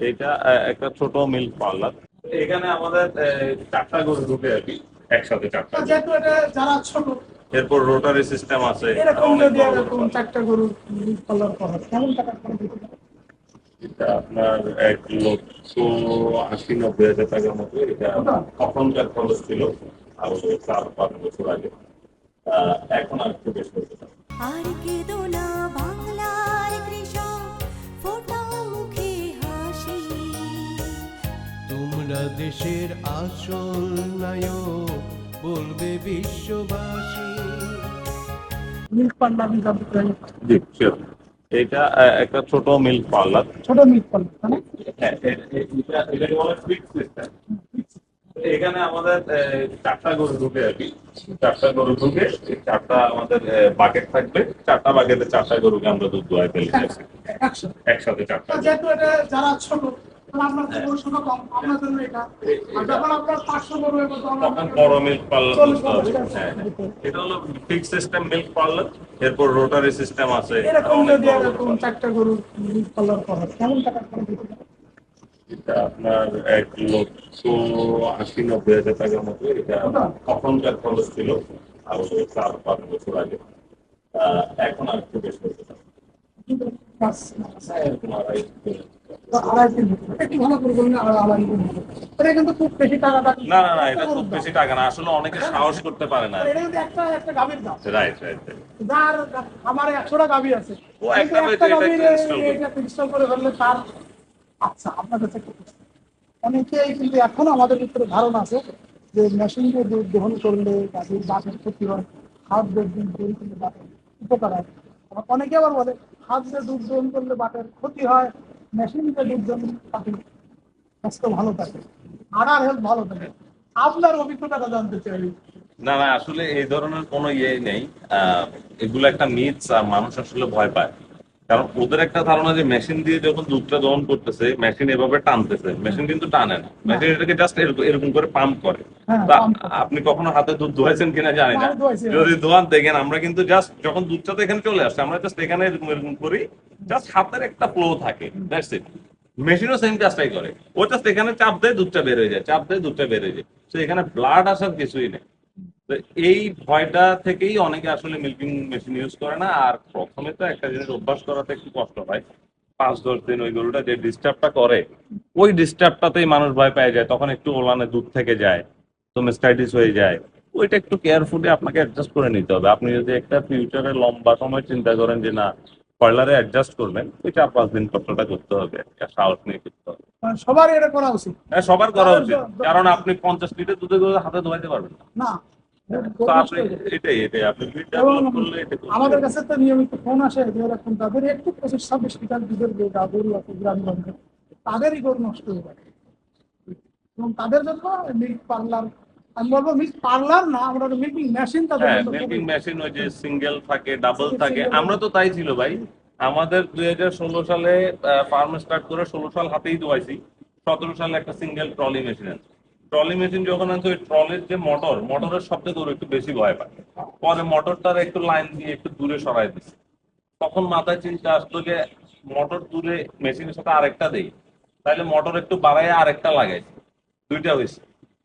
এটা একটা ছোট মিল্ক পার্লার। এখানে আমাদের চারটা গরু ঢুকে আর কি একসাথে চারটা যেহেতু এটা যারা ছোট এরপর রোটারি সিস্টেম আছে এরকম যদি এরকম চারটা গরু পালন করা হয়, কেমন টাকা করে এটা আপনার এক লক্ষ আশি নব্বই হাজার টাকার মতো এটা তখনকার খরচ ছিল আর চার পাঁচ বছর আগে। আহ, এখন আর একটু বেশি আর কেঁদো না বাংলার দেশের আসল নায়ক বলবে বিশ্ববাসী। মিল্ক পার্লার জি এটা একটা ছোট মিল্ক পার্লার ছোট মিল্ক পার্লার তাই না? হ্যাঁ। এখানে আমাদের আহ, চারটা গরু ঢুকে আর কি। চারটা গরু ঢুকে চারটা আমাদের বাকেট থাকবে। চারটা বাকেটে চারটা গরুকে আমরা দুধ দোয়াই ফেলি একসাথে। চারটা গরু। যেহেতু এটা যারা ছোট হ্যাঁ। দিতে হবে। এটা হলো ফিক্স সিস্টেম মিল্ক পার্লার এরপর রোটারি সিস্টেম আছে। হয়? এটা আপনার এক লক্ষ আশি নব্বই হাজার টাকার মতো। এটা তখনকার খরচ ছিল আর চার পাঁচ বছর আগে। এখন আর একটু বেশি কিন্তু কিন্তু কিন্তু আচ্ছা আপনার কাছে অনেকেই কিন্তু এখনও আমাদের ভিতরে ধারণা আছে যে মেশিন দিয়ে দুধ দহন করলে গাভীর ক্ষতি হয় হাত দিয়ে দুধ দহন করলে উপকার হয় অনেকে আবার বলে হাত দিয়ে দুধ দহন করলে বাটের ক্ষতি হয় মেশিন দিয়ে দুধ দহন থাকে। স্বাস্থ্য ভালো থাকে আড়ার হেলথ ভালো থাকে। আপনার অভিজ্ঞতাটা জানতে চাই। না না, আসলে এই ধরনের কোনো ইয়ে নেই। এগুলো একটা মিথস আর মানুষ আসলে ভয় পায়। কারণ ওদের একটা ধারণা যে মেশিন দিয়ে যখন দুধটা দহন করতেছে মেশিন এভাবে টানতেছে। মেশিন কিন্তু টানে না। মেশিন এটাকে জাস্ট এরকম করে পাম্প করে। হ্যাঁ, করে। আপনি কখনো হাতে দুধ ধোয়াইছেন কিনা জানি না। যদি ধোয়ান দেখেন আমরা কিন্তু জাস্ট যখন দুধটা তো এখানে চলে আসছে আমরা জাস্ট এখানে এরকম এরকম করি জাস্ট হাতের একটা ফ্লো থাকে। দ্যাটস ইট মেশিনও সেম কাজটাই করে। ও জাস্ট এখানে চাপ দেয় দুধটা বের হয়ে যায় চাপ দেয় দুধটা বের হয়ে যায়। তো এখানে ব্লাড আসার কিছুই নেই। তো এই ভয়টা থেকেই অনেকে আসলে মিল্কিং মেশিন ইউজ করে না। আর প্রথমে তো একটা জিনিস অভ্যাস করাতে একটু কষ্ট হয়। পাঁচ দশ দিন ওই গরুটা যে ডিস্টার্বটা করে ওই ডিস্টার্বটাতেই মানুষ ভয় পেয়ে যায়। তখন একটু ওলানে দুধ থেকে যায় তো মেস্টাইটিস হয়ে যায়। ওইটা একটু কেয়ারফুলি আপনাকে অ্যাডজাস্ট করে নিতে হবে। আপনি যদি একটা ফিউচারে লম্বা সময় চিন্তা করেন যে না পার্লারে অ্যাডজাস্ট করবেন ওই চার পাঁচ দিন কষ্টটা করতে হবে। একটা সাহস নিয়ে করতে হবে। মানে সবারই এটা করা উচিত। হ্যাঁ সবার করা উচিত। কারণ আপনি পঞ্চাশ লিটার দুধে হাতে ধোয়াইতে পারবেন না। আমাদের কাছে তো নিয়মিত ফোন আসে এরকম তাদের একটু পঁচিশ ছাব্বিশ লিটার দুধের যে গা গরু আছে গ্রামগঞ্জে তাদেরই গরু নষ্ট হয়ে যায় এবং তাদের জন্য মিল্ক পার্লার আমি বলব মিল্ক পার্লার না আমরা মিল্কিং মেশিন তাদের হ্যাঁ মিল্কিং মেশিন ওই যে সিঙ্গেল থাকে ডাবল থাকে থাকে। আমরা তো তাই ছিল ভাই। আমাদের দুই হাজার ষোলো সালে ফার্ম স্টার্ট করে ষোলো সাল হাতেই দোয়াইছি সতেরো সালে একটা সিঙ্গেল ট্রলি মেশিন আছে ট্রলি মেশিন যখন আছে ওই ট্রলির যে মোটর মোটরের শব্দে গরু একটু বেশি ভয় পায়। পরে মোটরটার একটু লাইন দিয়ে একটু দূরে সরাই দিচ্ছে। তখন মাথায় চিন্তা আসলো যে মোটর দূরে মেশিনের সাথে আরেকটা দেই। তাহলে মোটর একটু বাড়ায় আরেকটা লাগাইছি দুইটা হয়েছে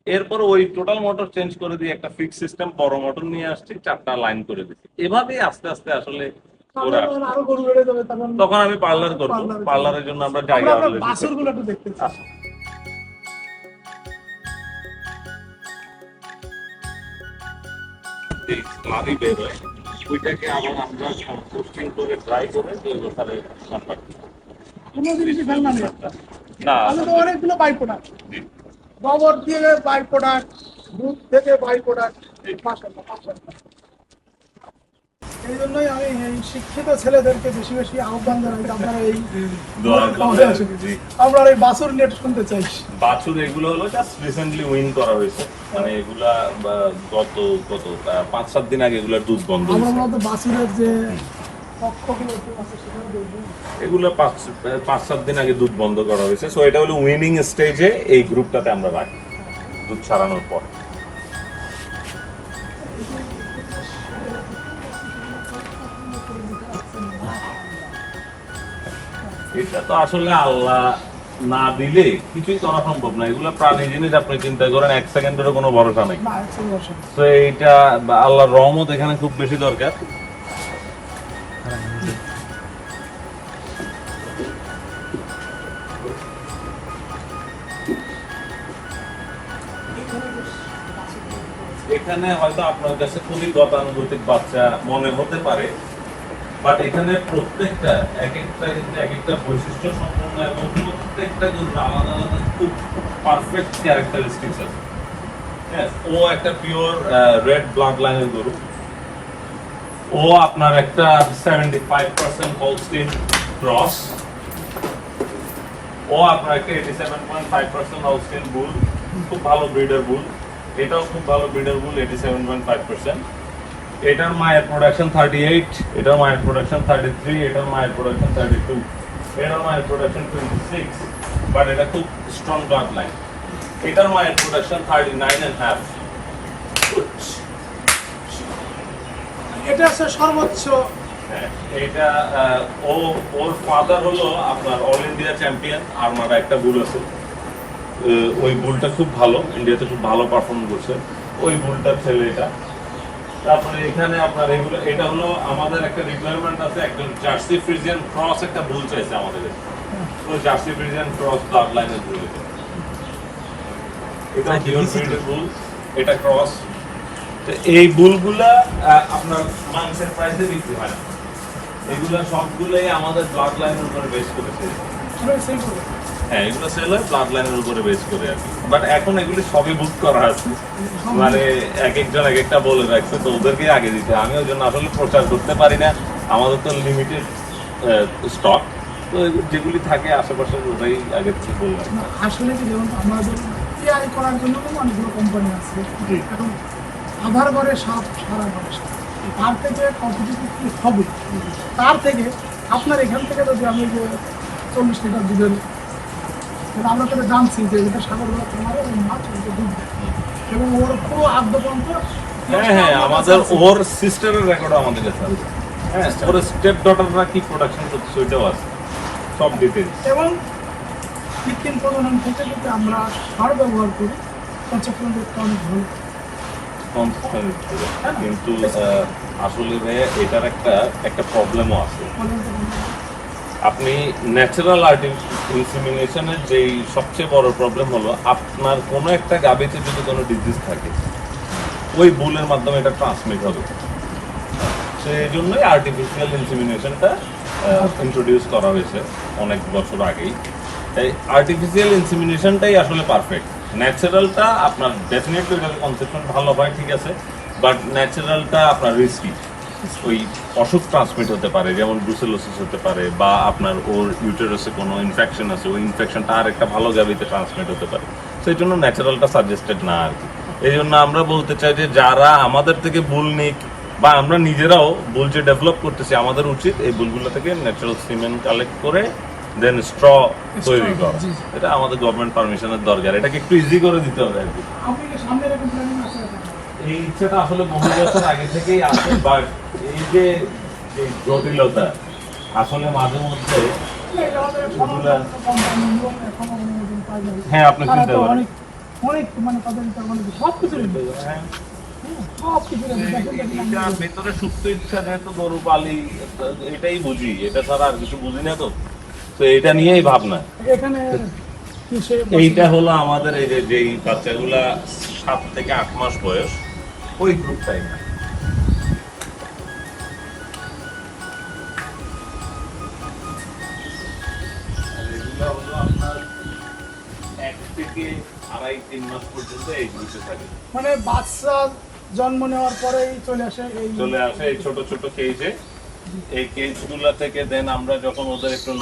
এরপর ওই টোটাল মোটর চেঞ্জ করে দিয়ে একটা ফিক্স সিস্টেম বড় মোটর নিয়ে আসছি চারটা লাইন করে দিচ্ছি। এভাবেই আস্তে আস্তে আসলে তখন আমি পার্লার করব। পার্লারের জন্য আমরা আমরা জায়গা যে ওইটাকে আবার আমরা কম্পোস্টিং করে ড্রাই করে জৈব সারে করি। কোনো জিনিসই নেই না আমি তো অনেকগুলো বাই প্রোডাক্ট গোবর দিয়ে বাই প্রোডাক্ট দুধ থেকে বাই প্রোডাক্ট মাশাআল্লাহ এই জন্যই আমি এই শিক্ষিত ছেলেদেরকে বেশি বেশি আহ্বান জানাই যে আপনারা এই। আমরা এই বাছুর নেট শুনতে চাই। বাছুর এগুলো হলো জাস্ট রিসেন্টলি উইন করা হয়েছে। মানে এগুলা গত গত পাঁচ সাত দিন আগে এগুলার দুধ বন্ধ আমরা হয়েছে। মূলত বাছুরের যে এগুলো পাঁচ পাঁচ সাত দিন আগে দুধ বন্ধ করা হয়েছে। সো এটা হলো উইনিং স্টেজে এই গ্রুপটাতে আমরা রাখি। দুধ ছাড়ানোর পর। এটা তো আসলে আল্লাহ না দিলে কিছুই করা সম্ভব না। এগুলো প্রাণী জিনিস আপনি চিন্তা করেন এক সেকেন্ডেরও কোনো ভরসা নেই। তো এইটা আল্লাহর রহমত এখানে খুব বেশি দরকার। এখানে হয়তো আপনার কাছে খুবই গতানুগতিক বাচ্চা মনে হতে পারে। বাট এখানে প্রত্যেকটা, এক একটা কিন্তু এক একটা বৈশিষ্ট্য সম্পন্ন এবং প্রত্যেকটা কিন্তু আলাদা আলাদা খুব পারফেক্ট ক্যারেক্টারিস্টিক্স আছে। ও একটা পিওর রেড ব্লাড লাইনের গরু। ও আপনার একটা seventy five percent Holstein cross ও আপনার একটা eighty seven point five percent Holstein bull খুব ভালো ব্রিডার বুল এটাও খুব ভালো breeder bull eighty seven point five percent এটার মায়ের প্রোডাকশন থার্টি এইট এটার মায়ের প্রোডাকশন থার্টি থ্রি এটার মায়ের প্রোডাকশন থার্টি টু এটার মায়ের প্রোডাকশন টোয়েন্টি সিক্স বাট এটা খুব স্ট্রং ব্লাড লাইন এটার মায়ের production thirty nine and half এটা হচ্ছে সর্বোচ্চ। হ্যাঁ, এটা ও ওর ফাদার হলো আপনার অল ইন্ডিয়া চ্যাম্পিয়ন আর আর্মারা একটা বুল আছে। ওই বুলটা খুব ভালো ইন্ডিয়াতে খুব ভালো পারফর্ম করছে। ওই বুলটার ছেলে এটা। তারপরে এখানে আপনার এগুলো এটা হলো আমাদের একটা রিকোয়ারমেন্ট আছে একজন জার্সি ফ্রিজিয়ান ক্রস একটা বুল চাইছে আমাদের। তো জার্সি ফ্রিজিয়ান ক্রস ব্লাড লাইনের বুল এটা। এটা বুল এটা ক্রস তো এই বুলগুলা আপনার মাংসের প্রাইসে বিক্রি হয় না। এগুলা সবগুলোই আমাদের ব্লাড লাইনের উপরে বেস করে হ্যাঁ। এগুলো সেল হয় ব্লাড লাইনের উপরে বেস করে আর বাট এখন এগুলি সবই বুক করা আছে। মানে এক একজন এক একটা বলে রাখছে তো ওদেরকে আগে দিতে আমি ওই জন্য আসলে প্রচার করতে পারি না। আমাদের তো লিমিটেড স্টক তো যেগুলি থাকে আশেপাশে ওটাই আগে থেকে বললাম আসলে কি যেমন আমাদের এআই করার জন্য অনেকগুলো কোম্পানি আছে। এখন আধার ঘরে সাপ সারা ঘরে সাপ তার থেকে কম্পিটিটিভ হবে? তার থেকে আপনার এখান থেকে যদি আমি যে চল্লিশ লিটার দুধের তাহলে আমরা তাহলে জানছি যে এটা সাগর তোমার মাছ দুধ এবং ওর পুরো আদ্যপন্ত হ্যাঁ হ্যাঁ আমাদের ওর সিস্টারের রেকর্ডও আমাদের কাছে আছে। হ্যাঁ ওর স্টেপ ডটাররা কি প্রোডাকশন করছে ওইটাও আছে। সব ডিটেলস এবং কৃত্রিম প্রজনন থেকে যদি আমরা সার ব্যবহার করি কনসেপ্ট অনেক ভালো। কিন্তু আসলে ভাইয়া, এটার একটা একটা প্রবলেমও আছে। আপনি ন্যাচারাল ইনসিমিনেশনের যেই সবচেয়ে বড় প্রবলেম হলো, আপনার কোনো একটা গাবিতে যদি কোনো ডিজিজ থাকে, ওই বুলের মাধ্যমে এটা ট্রান্সমিট হবে। সেই জন্যই আর্টিফিশিয়াল ইনসিমিনেশনটা ইন্ট্রোডিউস করা হয়েছে অনেক বছর আগেই। তাই আর্টিফিশিয়াল ইনসিমিনেশনটাই আসলে পারফেক্ট ন্যাচারালটা আপনার ডেফিনেটলি এটার কনসেপশন ভালো হয়, ঠিক আছে? বাট ন্যাচারালটা আপনার রিস্কি ওই অসুখ ট্রান্সমিট হতে পারে, যেমন ব্রুসেলোসিস হতে পারে, বা আপনার ওর ইউটেরাসে কোনো ইনফেকশন আছে, ওই ইনফেকশনটা আর একটা ভালো গাবিতে ট্রান্সমিট হতে পারে। সেই জন্য ন্যাচারালটা সাজেস্টেড না আর কি। এই জন্য আমরা বলতে চাই যে যারা আমাদের থেকে ভুল নিক, বা আমরা নিজেরাও বুল যে ডেভেলপ করতেছি, আমাদের উচিত এই বুলগুলো থেকে ন্যাচারাল সিমেন্ট কালেক্ট করে দেন স্ট্র তৈরি করা এটা আমাদের গভর্নমেন্ট পারমিশনের দরকার। এটাকে একটু ইজি করে দিতে হবে আর কি। এই ইচ্ছাটা আসলে বহু বছর আগে থেকেই আছে বাট এই যে জটিলতা আসলে মাঝে মধ্যে হ্যাঁ, আপনি চিনতে পারেন। অনেক মানে তাদের সব কিছু হ্যাঁ, ভেতরে সুপ্ত ইচ্ছা যেহেতু গরু পালি এটাই বুঝি। এটা ছাড়া আর কিছু বুঝি না তো। তো এটা নিয়েই ভাবনা। এখানে এইটা হলো আমাদের এই যে যেই বাচ্চাগুলা সাত থেকে আট মাস বয়স ওই গ্রুপটাই না আর এগুলা হলো আপনার এক থেকে আড়াই তিন মাস পর্যন্ত এই গ্রুপে থাকে। মানে বাচ্চা জন্ম নেওয়ার পরেই চলে আসে এই চলে আসে এই ছোট ছোট কেজে এই কেজ থেকে দেন আমরা যখন ওদের একটু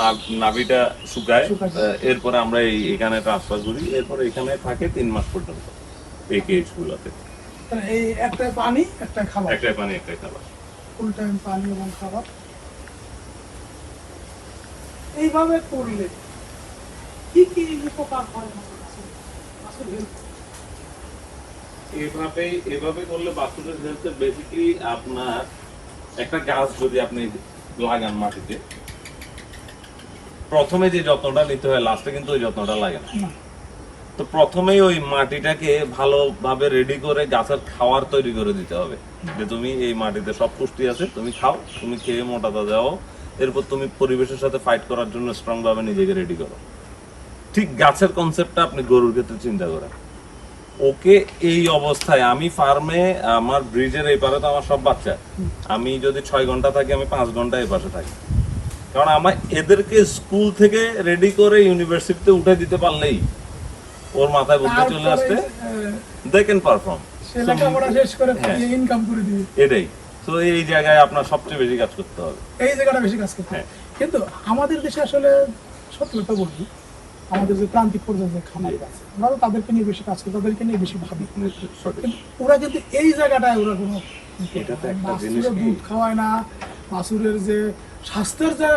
নাভিটা শুকায়। এরপরে আমরা এই এখানে ট্রান্সফার করি এরপরে এখানে থাকে তিন মাস পর্যন্ত এই কেজ এই একটা পানি একটা খাবার? একটাই পানি একটাই খাবার। ফুল টাইম পানি এবং খাবার? এইভাবে করলে কি কি উপকার হয় আসলে এভাবে এভাবে করলে বাচ্চাদের হেলথে বেসিক্যালি আপনার একটা গাছ যদি আপনি লাগান মাটিতে প্রথমে যে যত্নটা নিতে হয় লাস্টে কিন্তু ওই যত্নটা লাগে না। তো প্রথমেই ওই মাটিটাকে ভালোভাবে রেডি করে গাছের খাওয়ার তৈরি করে দিতে হবে। যে তুমি এই মাটিতে সব পুষ্টি আছে তুমি খাও তুমি খেয়ে মোটাতা যাও এরপর তুমি পরিবেশের সাথে ফাইট করার জন্য স্ট্রং ভাবে নিজেকে রেডি করো। ঠিক গাছের কনসেপ্টটা আপনি গরুর ক্ষেত্রে চিন্তা করেন। ওকে এই অবস্থায় আমি ফার্মে আমার ব্রিজের এই পারে তো আমার সব বাচ্চা। আমি যদি ছয় ঘণ্টা থাকি আমি পাঁচ ঘণ্টা এই পাশে থাকি। কারণ আমার এদেরকে স্কুল থেকে রেডি করে ইউনিভার্সিটিতে উঠে দিতে পারলেই ওর মাথায় বুদ্ধি চলে আসছে দে ক্যান পারফর্ম এটাই। তো এই জায়গায় আপনার সবচেয়ে বেশি কাজ করতে হবে। এই জায়গাটা বেশি কাজ করতে হয়। হ্যাঁ। কিন্তু আমাদের দেশে আসলে সত্যি কথা বলি আমাদের যে প্রান্তিক পর্যায়ে খামার আছে তো তাদেরকে নিয়ে বেশি কাজ করি তাদেরকে নিয়ে বেশি ভাবি। ওরা কিন্তু এই জায়গাটায় ওরা কোনো? দুধ খাওয়ায় না বাছুরের যে স্বাস্থ্যের যে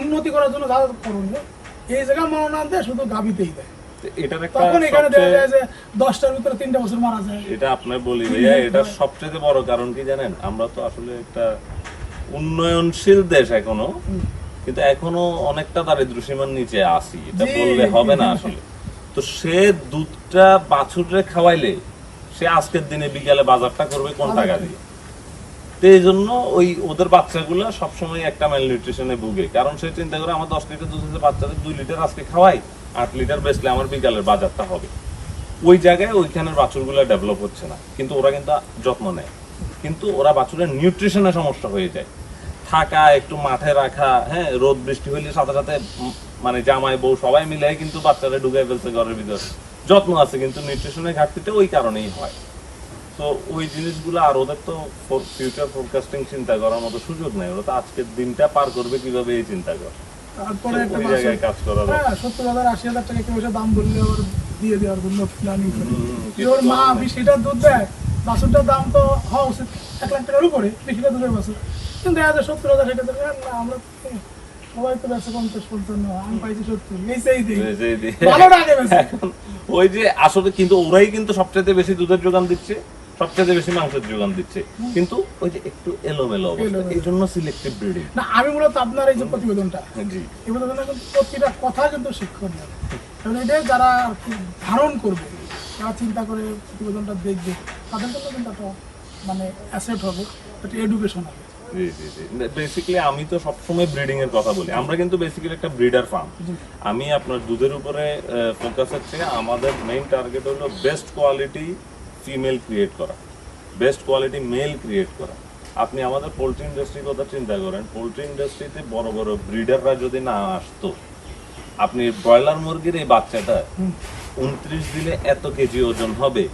উন্নতি করার জন্য যা করণীয় এই জায়গায় মনোনয়ন দেয় শুধু গাবিতেই দেয়। তো তখন এখানে দেখা যায় যে দশটার ভিতরে তিনটা বছর মারা যায়। এটা আপনার বলি ভাইয়া এটা সবচেয়ে বড় কারণ কি জানেন? আমরা তো আসলে একটা উন্নয়নশীল দেশ এখনও। কিন্তু এখনও অনেকটা দারিদ্র সীমার নিচে আসি এটা বললে হবে না আসলে। তো সে দুধটা বাছুরে খাওয়াইলে সে আজকের দিনে বিকালে বাজারটা করবে কোন টাকা দিয়ে? তো এই জন্য ওই ওদের বাচ্চাগুলো সবসময় একটা ম্যাল নিউট্রিশনে ভুগে। কারণ সে চিন্তা করে আমার দশ লিটার দুধ বাচ্চাদের দুই লিটার আজকে খাওয়াই আট লিটার বেচলে আমার বিকালের বাজারটা হবে। ওই জায়গায় ওইখানের বাছুরগুলো ডেভেলপ হচ্ছে না। কিন্তু ওরা কিন্তু যত্ন নেয়। কিন্তু ওরা বাছুরের নিউট্রিশনের সমস্যা হয়ে যায়। থাকা একটু মাঠে রাখা হ্যাঁ রোদ বৃষ্টি হইলে সাথে সাথে মানে জামাই বউ সবাই মিলে কিন্তু বাচ্চারা ঢুকে ফেলছে ঘরের ভিতর। যত্ন আছে কিন্তু নিউট্রিশনের ঘাটতিটা ওই কারণেই হয়। তো ওই জিনিসগুলো আর ওদের তো ফিউচার ফোরকাস্টিং চিন্তা করার মতো সুযোগ নেই। ওরা তো আজকের দিনটা পার করবে কীভাবে এই চিন্তা করে। তারপরে একটা জায়গায় কাজ করা হ্যাঁ সত্তর হাজার আশি হাজার টাকা কেউ এসে দাম বললে দিয়ে দেওয়ার জন্য প্ল্যানিং করে। ওর মা বিশ লিটার দুধ দেয় বাছুরটার দাম তো হওয়া উচিত এক লাখ টাকার উপরে বিশ লিটার দুধের বাছুর কিন্তু দেখা যায় সত্তর হাজার না আমরা সবাই তো বেছে পঞ্চাশ পঞ্চান্ন আমি পাইছি সত্তর এই দিই যে- যে- যে- ভালো টাকা বেছে ওই যে আসলে কিন্তু ওরাই কিন্তু সবচেয়ে বেশি দুধের যোগান দিচ্ছে সবচেয়ে বেশি মাংসের যোগান দিচ্ছে। কিন্তু ওই যে একটু এলোমেলো এই জন্য সিলেক্টিভ ব্রিডিং না আমি মূলত আপনার এই যে প্রতিবেদনটা জি। এই প্রতিবেদনে কিন্তু প্রতিটা কথা কিন্তু শিক্ষণীয়। এবং এটাই যারা ধারণ করবে যারা চিন্তা করে প্রতিবেদনটা দেখবে তাদের জন্য কিন্তু একটা মানে অ্যাসেট হবে একটা এডুকেশন হবে। বেসিক্যালি আমি তো সবসময় ব্রিডিং এর কথা বলি। আমরা কিন্তু বেসিক্যালি একটা ব্রিডার ফার্ম আমি আপনার দুধের উপরে ফোকাস হচ্ছে আমাদের মেইন টার্গেট হলো বেস্ট কোয়ালিটি ফিমেল ক্রিয়েট করা। বেস্ট কোয়ালিটি মেল ক্রিয়েট করা। আপনি আমাদের পোলট্রি ইন্ডাস্ট্রির কথা চিন্তা করেন। পোলট্রি ইন্ডাস্ট্রিতে বড় বড় ব্রিডাররা যদি না আসতো আপনি ব্রয়লার মুরগির এই বাচ্চাটা উনত্রিশ দিনে এত কেজি ওজন হবে।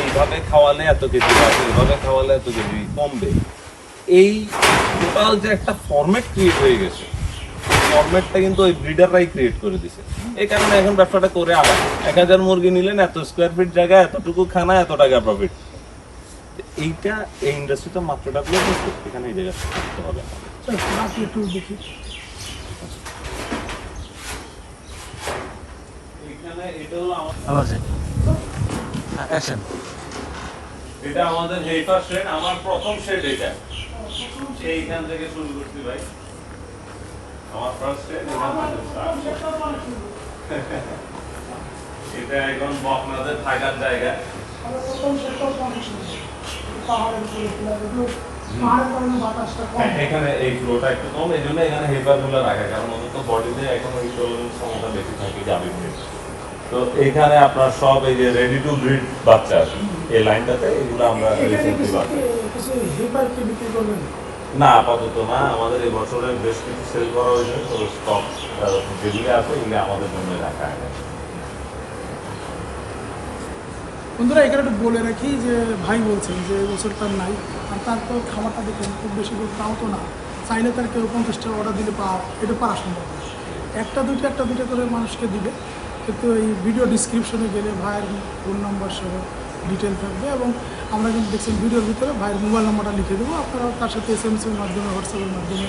এইভাবে খাওয়ালে এত কেজি বাড়বে এইভাবে খাওয়ালে এত কেজি কমবে। এই টোটাল যে একটা ফরম্যাট ক্রিয়েট হয়ে গেছে ফরম্যাটটা কিন্তু ওই ব্রিডাররাই ক্রিয়েট করে দিছে। এই কারণে এখন ব্যবসাটা করে আলাদা এক হাজার মুরগি নিলেন এত স্কোয়ার ফিট জায়গা এতটুকু খানা এত টাকা প্রফিট এইটা এই ইন্ডাস্ট্রিটা মাত্রটা এখানে এই জায়গা করতে হবে। একটু দেখি। এটা আমাদের শেড আমার প্রথম শেড এটা। থেকে শুরু করছি ভাই। আমার ফার্স্ট এটা এখন বকনাদের থাকার জায়গা। হ্যাঁ, এখানে এই ফ্লোটা একটু কম। এই জন্য এখানে হেপারগুলো রাখা কারণ ওদের তো বডিতে এখন ওই টলারেন্স বেশি থাকে গাভীর তো এখানে আপনার সব এই যে রেডি টু ব্রিড বাচ্চা এই লাইনটাতে এগুলো আমরা রিসেন্টলি বাচ্চা না, আপাতত না। আমাদের এই বছরে বেশ কিছু সেল করা হয়েছে, তো স্টক যেগুলো আছে এগুলো আমাদের জন্য রাখা আছে বন্ধুরা, এখানে একটু বলে রাখি যে ভাই বলছেন যে এবছর তার নাই, আর তার তো খাবারটা দেখেন, খুব বেশি করে তাও তো না। চাইলে তার কেউ পঞ্চাশটা অর্ডার দিলে পাওয়া এটা পারা সম্ভব না। একটা দুইটা একটা দুইটা করে মানুষকে দিবে। কিন্তু এই ভিডিও ডিসক্রিপশনে গেলে ভাইয়ের ফোন নাম্বার সহ ডিটেল থাকবে এবং আমরা কিন্তু দেখছেন ভিডিওর ভিতরে ভাইয়ের মোবাইল নাম্বারটা লিখে দেবো। আপনারা তার সাথে এস এম এর মাধ্যমে হোয়াটসঅ্যাপের মাধ্যমে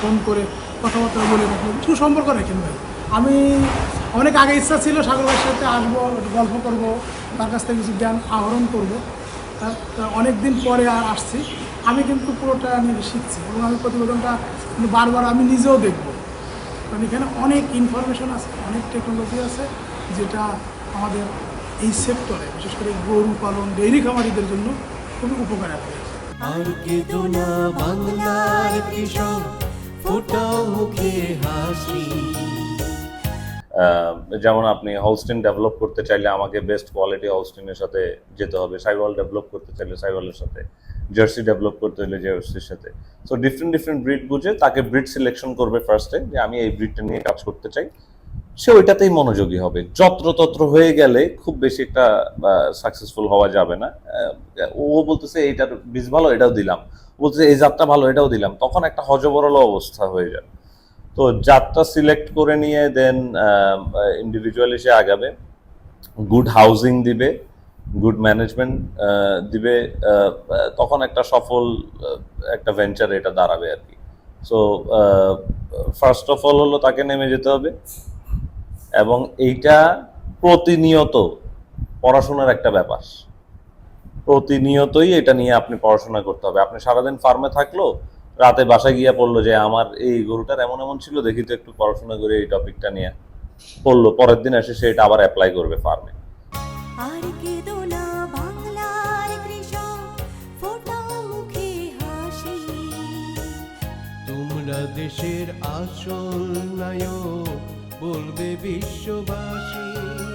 ফোন করে কথাবার্তা বলে রাখবেন সুসম্পর্ক রাখেন ভাই। আমি অনেক আগে ইচ্ছা ছিল সাগর ভাইয়ের সাথে আসব গল্প করব, তার কাছ থেকে কিছু জ্ঞান আহরণ করব। অনেক দিন পরে আর আসছি। আমি কিন্তু পুরোটা আমি শিখছি এবং আমি প্রতিবেদনটা বারবার আমি নিজেও দেখব। কারণ এখানে অনেক ইনফরমেশন আছে, অনেক টেকনোলজি আছে যেটা আমাদের এই সেক্টরে বিশেষ করে গরু পালন ডেইরি খামারিদের জন্য খুবই উপকার হবে আর কেঁদো না বাংলার কৃষক ফোটাও মুখে হাসি। যেমন আপনি হলস্টিন ডেভেলপ করতে চাইলে আমাকে বেস্ট কোয়ালিটি হলস্টিনের সাথে যেতে হবে। সাইওয়াল ডেভেলপ করতে চাইলে সাইওয়ালের সাথে জার্সি ডেভেলপ করতে হলে জার্সির সাথে। সো ডিফারেন্ট ডিফারেন্ট ব্রিড বুঝে তাকে ব্রিড সিলেকশন করবে ফার্স্টে যে আমি এই ব্রিডটা নিয়ে কাজ করতে চাই। সে ওইটাতেই মনোযোগী হবে। যত্রতত্র হয়ে গেলে খুব বেশি একটা সাকসেসফুল হওয়া যাবে না। ও বলতেছে, এইটার বীজ ভালো, এটাও দিলাম। বলতেছে, এই জাতটা ভালো, এটাও দিলাম। তখন একটা হজবরল অবস্থা হয়ে যাবে তো জাতটা সিলেক্ট করে নিয়ে দেন ইন্ডিভিজুয়ালি সে আগাবে। গুড হাউজিং দিবে গুড ম্যানেজমেন্ট দিবে তখন একটা সফল একটা ভেঞ্চার এটা দাঁড়াবে আর কি। সো ফার্স্ট অফ অল হলো তাকে নেমে যেতে হবে। এবং এইটা প্রতিনিয়ত পড়াশোনার একটা ব্যাপার। প্রতিনিয়তই এটা নিয়ে আপনি পড়াশোনা করতে হবে। আপনি সারাদিন ফার্মে থাকল রাতে বাসায় গিয়ে পড়ল যে আমার এই গরুটার এমন এমন ছিল দেখি তো একটু পড়াশোনা করে এই টপিকটা নিয়ে পড়ল। পরের দিন এসে সে এটা আবার অ্যাপ্লাই করবে ফার্মে। আর কেঁদো না বাংলার কৃষক ফোটাও মুখে হাসি। তোমরা দেশের আসল নায়ক। বলবে বিশ্ববাসী।